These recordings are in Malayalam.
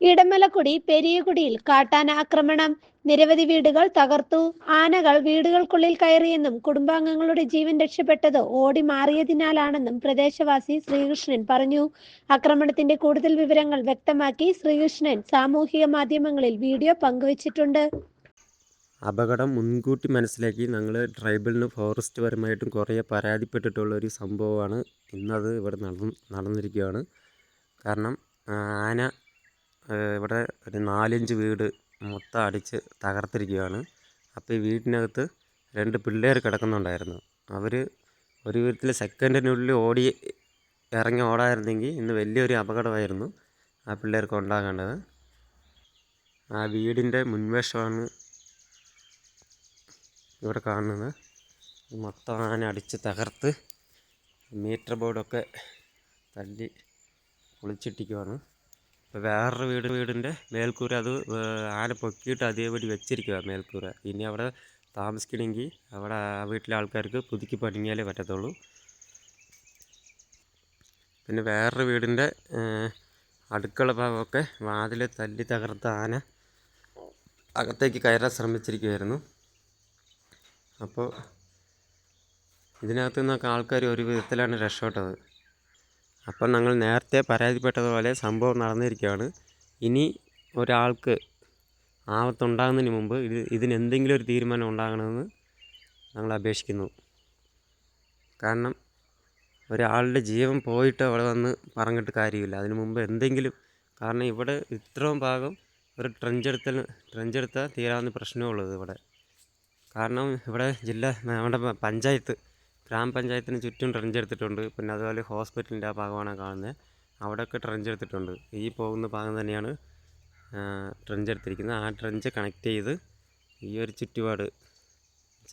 ഇടമലക്കുടി പെരിയകുടിയിൽ കാട്ടാന ആക്രമണം. നിരവധി വീടുകൾ തകർത്തു. ആനകൾ വീടുകൾക്കുള്ളിൽ കയറിയെന്നും കുടുംബാംഗങ്ങളുടെ ജീവൻ രക്ഷപ്പെട്ടത് ഓടി മാറിയതിനാലാണെന്നും പ്രദേശവാസി ശ്രീകൃഷ്ണൻ പറഞ്ഞു. ആക്രമണത്തിന്റെ കൂടുതൽ വിവരങ്ങൾ വ്യക്തമാക്കി ശ്രീകൃഷ്ണൻ സാമൂഹിക മാധ്യമങ്ങളിൽ വീഡിയോ പങ്കുവച്ചിട്ടുണ്ട്. അപകടം മുൻകൂട്ടി മനസ്സിലാക്കി ഞങ്ങൾ ട്രൈബലിന് ഫോറസ്റ്റ് പരമായിട്ടും കുറേ പരാതിപ്പെട്ടിട്ടുള്ള ഒരു സംഭവമാണ് ഇന്നത് ഇവിടെ നടന്നു നടന്നിരിക്കുകയാണ്. കാരണം ആന ഇവിടെ ഒരു നാലഞ്ച് വീട് മൊത്തം അടിച്ച് തകർത്തിരിക്കുകയാണ്. അപ്പോൾ ഈ വീടിനകത്ത് രണ്ട് പിള്ളേർ കിടക്കുന്നുണ്ടായിരുന്നു. അവർ ഒരു വിധത്തിൽ സെക്കൻഡിനുള്ളിൽ ഓടി ഇറങ്ങി ഓടായിരുന്നെങ്കിൽ ഇന്ന് വലിയൊരു അപകടമായിരുന്നു ആ പിള്ളേർക്ക് ഉണ്ടാകേണ്ടത്. ആ വീടിന്റെ മുൻവശമാണ് ഇവിടെ കാണുന്നത്. മൊത്തം ആന അടിച്ച് തകർത്ത് മീറ്റർ ബോർഡൊക്കെ തല്ലി പൊളിച്ചിട്ടിക്കുവാണ് ഇപ്പോൾ വേറൊരു വീട് വീടിന്റെ മേൽക്കൂര അത് ആന പൊക്കിയിട്ട് അതേപടി വെച്ചിരിക്കുക മേൽക്കൂര. ഇനി അവിടെ താമസിക്കണമെങ്കിൽ അവിടെ ആ വീട്ടിലെ ആൾക്കാർക്ക് പുതുക്കി പണിഞ്ഞാലേ പറ്റത്തുള്ളൂ. പിന്നെ വേറൊരു വീടിന്റെ അടുക്കള ഭാഗമൊക്കെ വാതിൽ തല്ലി തകർത്ത ആന അകത്തേക്ക് കയറാൻ ശ്രമിച്ചിരിക്കുമായിരുന്നു അപ്പോൾ ഇതിനകത്ത് നിന്നൊക്കെ ആൾക്കാർ ഒരു വിധത്തിലാണ് രക്ഷപ്പെട്ടത്. അപ്പം ഞങ്ങൾ നേരത്തെ പരാതിപ്പെട്ടതുപോലെ സംഭവം നടന്നിരിക്കുകയാണ്. ഇനി ഒരാൾക്ക് ആപത്തുണ്ടാകുന്നതിന് മുമ്പ് ഇത് ഇതിനെന്തെങ്കിലും ഒരു തീരുമാനം ഉണ്ടാകണമെന്ന് ഞങ്ങൾ അപേക്ഷിക്കുന്നു. കാരണം ഒരാളുടെ ജീവൻ പോയിട്ട് അവിടെ വന്ന് പറഞ്ഞിട്ട് കാര്യമില്ല. അതിന് മുമ്പ് എന്തെങ്കിലും കാരണം ഇവിടെ ഇത്രയും ഭാഗം ഒരു ട്രെഞ്ചെടുത്തൽ ട്രെഞ്ചെടുത്താൽ തീരാവുന്ന പ്രശ്നമുള്ളത് ഇവിടെ. കാരണം ഇവിടെ ജില്ല നമ്മുടെ പഞ്ചായത്ത് ഗ്രാമപഞ്ചായത്തിന് ചുറ്റും ട്രെഞ്ച് എടുത്തിട്ടുണ്ട്. പിന്നെ അതുപോലെ ഹോസ്പിറ്റലിന്റെ ആ ഭാഗമാണ് കാണുന്നത്. അവിടെയൊക്കെ ട്രെഞ്ച് എടുത്തിട്ടുണ്ട്. ഈ പോകുന്ന ഭാഗം തന്നെയാണ് ട്രെഞ്ച് എടുത്തിരിക്കുന്നത്. ആ ട്രെഞ്ച് കണക്ട് ചെയ്ത് ഈ ഒരു ചുറ്റുപാട്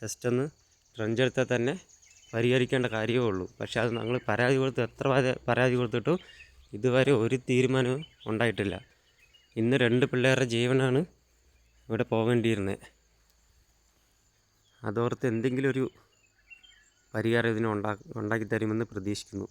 ജസ്റ്റ് ഒന്ന് ട്രെഞ്ച് എടുത്താൽ തന്നെ പരിഹരിക്കേണ്ട കാര്യമേ ഉള്ളൂ. പക്ഷേ അത് ഞങ്ങൾ പരാതി കൊടുത്ത് എത്ര പരാ- പരാതി കൊടുത്തിട്ടും ഇതുവരെ ഒരു തീരുമാനവും ഉണ്ടായിട്ടില്ല. ഇന്ന് രണ്ട് പിള്ളേരുടെ ജീവനാണ് ഇവിടെ പോകേണ്ടിയിരുന്നത് അതോർത്ത് എന്തെങ്കിലും ഒരു പരിഹാരം ഇതിന് ഉണ്ടാക്കി തരുമെന്ന് പ്രതീക്ഷിക്കുന്നു.